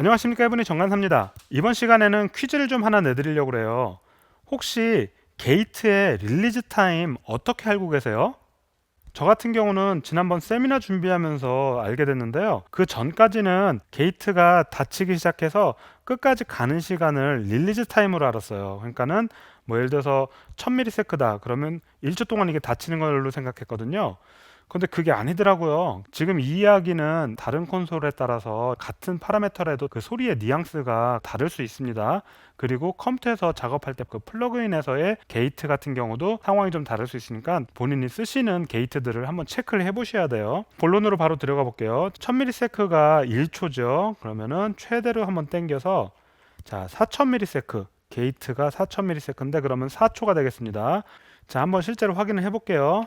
안녕하십니까 이분이 정관사입니다. 이번 시간에는 퀴즈를 좀 하나 내드리려고 그래요. 혹시 게이트의 릴리즈 타임 어떻게 알고 계세요? 저 같은 경우는 지난번 세미나 준비하면서 알게 됐는데요. 그 전까지는 게이트가 닫히기 시작해서 끝까지 가는 시간을 릴리즈 타임으로 알았어요. 그러니까는 뭐 예를 들어서 1000ms다 그러면 1초 동안 이게 닫히는 걸로 생각했거든요. 근데 그게 아니더라고요. 지금 이 이야기는 다른 콘솔에 따라서 같은 파라미터라도 그 소리의 뉘앙스가 다를 수 있습니다. 그리고 컴퓨터에서 작업할 때 그 플러그인에서의 게이트 같은 경우도 상황이 좀 다를 수 있으니까 본인이 쓰시는 게이트들을 한번 체크를 해 보셔야 돼요. 본론으로 바로 들어가 볼게요. 1000ms가 1초죠. 그러면은 최대로 한번 당겨서 자, 4000ms 게이트가 4000ms인데 그러면 4초가 되겠습니다. 자, 한번 실제로 확인을 해 볼게요.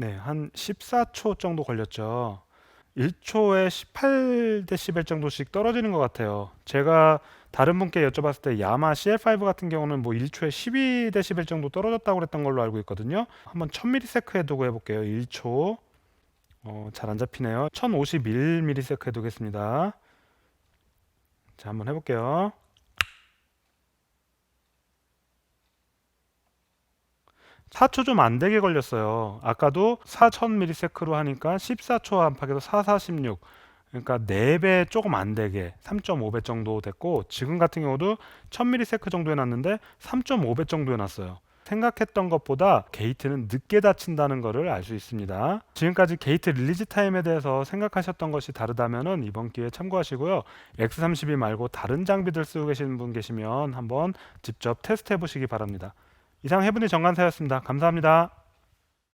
네, 한 14초 정도 걸렸죠. 1초에 18dB 정도씩 떨어지는 것 같아요. 제가 다른 분께 여쭤봤을 때 야마 CL5 같은 경우는 뭐 1초에 12dB 정도 떨어졌다고 그랬던 걸로 알고 있거든요. 한번 1000ms에 두고 해볼게요. 1초. 어, 잘 안 잡히네요. 1051ms에 두겠습니다. 자, 한번 해볼게요. 4초 좀 안 되게 걸렸어요. 아까도 4000ms로 하니까 14초 안팎에서 4416. 그러니까 4배 조금 안 되게 3.5배 정도 됐고 지금 같은 경우도 1000ms 정도 해놨는데 3.5배 정도 해놨어요. 생각했던 것보다 게이트는 늦게 닫힌다는 것을 알 수 있습니다. 지금까지 게이트 릴리즈 타임에 대해서 생각하셨던 것이 다르다면 이번 기회에 참고하시고요. X32 말고 다른 장비들 쓰고 계시는 분 계시면 한번 직접 테스트 해 보시기 바랍니다. 이상 해분의 정관사였습니다. 감사합니다.